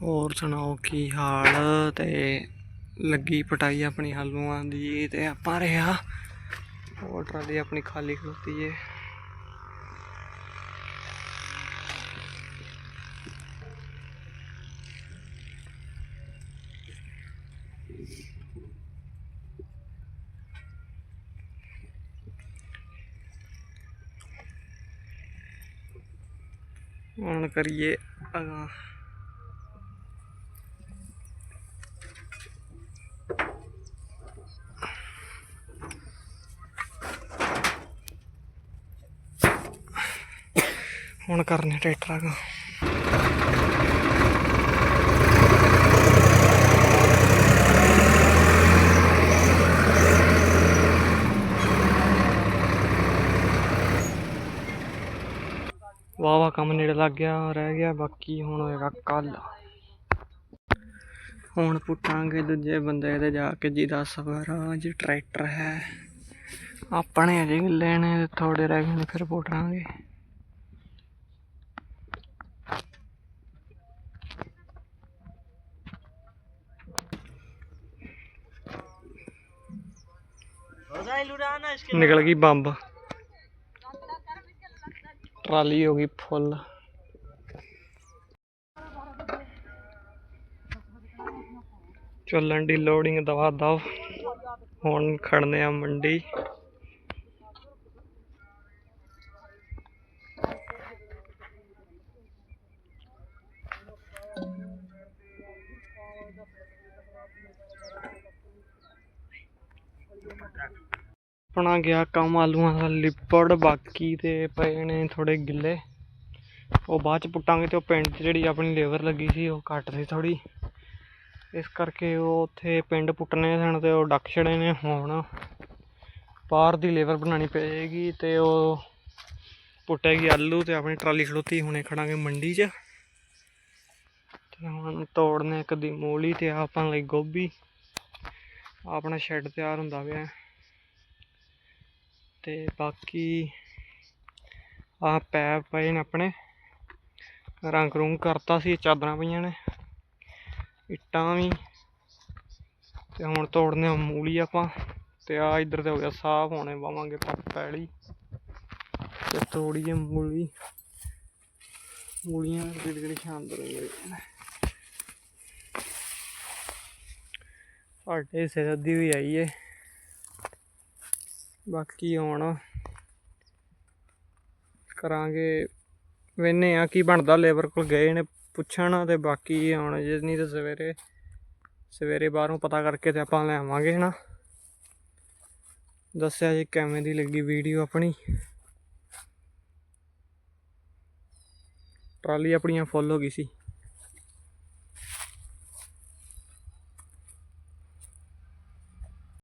ਹੋਰ ਸੁਣਾਓ ਕੀ ਹਾਲ? ਤੇ ਲੱਗੀ ਪਟਾਈ ਆਪਣੀ ਹਲੂਆਂ ਦੀ ਤੇ ਆਪਾਂ ਰਿਹਾ ਹੋਰ ਟਰਾਲੀ ਆਪਣੀ ਖਾਲੀ ਖਲੋਤੀ ਏ। ਹੁਣ ਕਰੀਏ ਅਗਾਂਹ। ਹੁਣ ਕਰਨੇ ਟਰੈਕਟਰਾਂ ਦਾ ਵਾਹ ਵਾਹ ਕੰਮ ਨੇੜੇ ਲੱਗ ਗਿਆ, ਰਹਿ ਗਿਆ, ਬਾਕੀ ਹੁਣ ਹੋਏਗਾ ਕੱਲ। ਹੁਣ ਪੁੱਟਾਂਗੇ ਦੂਜੇ ਬੰਦੇ ਦੇ ਜਾ ਕੇ ਜਿਹਦਾ ਸਵਰਾਜ ਟਰੈਕਟਰ ਹੈ। ਆਪਣੇ ਅਜੇ ਲੈਣੇ ਥੋੜੇ ਰਹਿ ਗਏ ਨੇ, ਫਿਰ ਪੁੱਟਾਂਗੇ ਨਿਕਲ ਗਈ ਬੰਬ। ਟਰਾਲੀ ਹੋ ਗਈ ਫੁੱਲ। ਚੱਲਣ ਦੀ ਲੋਡਿੰਗ ਦਵਾ ਦਵ। ਹੁਣ ਖੜਨੇ ਆ ਮੰਡੀ। ਆਪਣਾ ਗਿਆ ਕੰਮ ਆਲੂਆਂ ਦਾ ਲਿਪੜ ਬਾਕੀ ਤੇ ਪਏ ਨੇ ਥੋੜੇ ਗਿੱਲੇ। ਉਹ ਬਾਅਦ ਚ ਪੁੱਟਾਂਗੇ ਤੇ ਉਹ ਪਿੰਡ 'ਚ ਜਿਹੜੀ ਆਪਣੀ ਲੇਬਰ ਲੱਗੀ ਸੀ, ਉਹ ਘੱਟ ਸੀ ਥੋੜੀ ਇਸ ਕਰਕੇ ਉਹ ਉੱਥੇ ਪਿੰਡ ਪੁੱਟਣੇ ਸਨ ਤੇ ਉਹ ਡੱਕ ਛੜੇ ਨੇ ਹੁਣ। ਬਾਹਰ ਦੀ ਲੇਬਰ ਬਣਾਉਣੀ ਪਏਗੀ ਤੇ ਉਹ ਪੁੱਟੇਗੀ ਆਲੂ ਤੇ ਆਪਣੀ ਟਰਾਲੀ ਖੜੋਤੀ, ਹੁਣੇ ਖੜਾਂਗੇ ਮੰਡੀ 'ਚ। ਤੇ ਹੁਣ ਤੋੜਨੇ ਇੱਕ ਦੀ ਮੂਲੀ ਤੇ ਆਪਾਂ ਲਈ ਗੋਭੀ। ਆਪਣਾ ਸ਼ੈੱਡ ਤਿਆਰ ਹੁੰਦਾ ਪਿਆ ਤੇ ਬਾਕੀ ਆਹ ਪੈਪ ਪਏ ਨੇ ਆਪਣੇ। ਰੰਗ ਰੂੰਗ ਕਰਤਾ ਸੀ, ਚਾਦਰਾਂ ਪਈਆਂ ਨੇ। ਇੱਟਾਂ ਵੀ। ਤੇ ਹੁਣ ਤੋੜਨੇ ਆ ਮੂਲੀ ਆਪਾਂ। ਤੇ ਆ ਇੱਧਰ ਤੇ ਹੋ ਗਿਆ ਸਾਫ਼, ਹੋਣੇ ਪਾਵਾਂਗੇ ਪੈਲੀ। ਤੇ ਤੋੜੀਏ ਮੂਲੀ। ਮੂਲੀਆਂ ਕਿਹੜੀ ਕਿਹੜੀ ਸ਼ਾਨਦਾਰ ਹੋਈਆਂ ਨੇ ਸਾਡੇ ਸਿਰ ਦੀ ਵੀ ਆਈ ਏ। ਬਾਕੀ ਹੁਣ ਕਰਾਂਗੇ ਵੇਨੇ ਆ ਕੀ ਬਣਦਾ। ਲੇਬਰ ਕੋਲ ਗਏ ਨੇ ਪੁੱਛਣ ਤੇ ਬਾਕੀ ਹੁਣ ਜੇ ਨਹੀਂ ਤਾਂ ਸਵੇਰੇ ਸਵੇਰੇ ਬਾਹਰੋਂ ਪਤਾ ਕਰਕੇ ਤੇ ਆਪਾਂ ਲੈ ਆਵਾਂਗੇ ਹਨਾ। ਦੱਸਿਆ ਜੀ ਕਿਵੇਂ ਦੀ ਲੱਗੀ ਵੀਡੀਓ ਆਪਣੀ। ਟਰਾਲੀ ਆਪਣੀਆਂ ਫੁੱਲ ਹੋ ਗਈ ਸੀ।